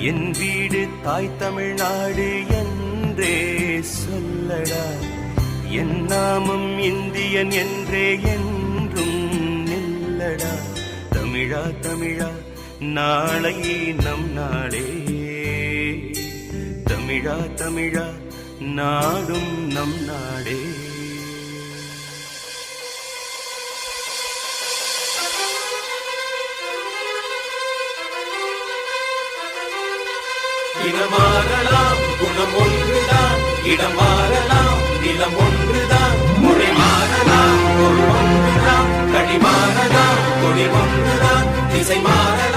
என் வீடு தாய் தமிழ்நாடு என்றே சொல்லடா. என் நாமம் இந்தியன் என்றே என்றும் நில்லடா. தமிழா தமிழா நாளை நம் நாளே. தமிழா தமிழா நாடும் நம் நாடே. இனமாறலாம் குணம் ஒன்றுதான். இடம் மாறலாம் நிலம் ஒன்றுதான். மொழி மாறலாம் பொருள் ஒன்றுதான். கடி மாறலாம் கொடி ஒன்றுதான். திசை மாறலாம்.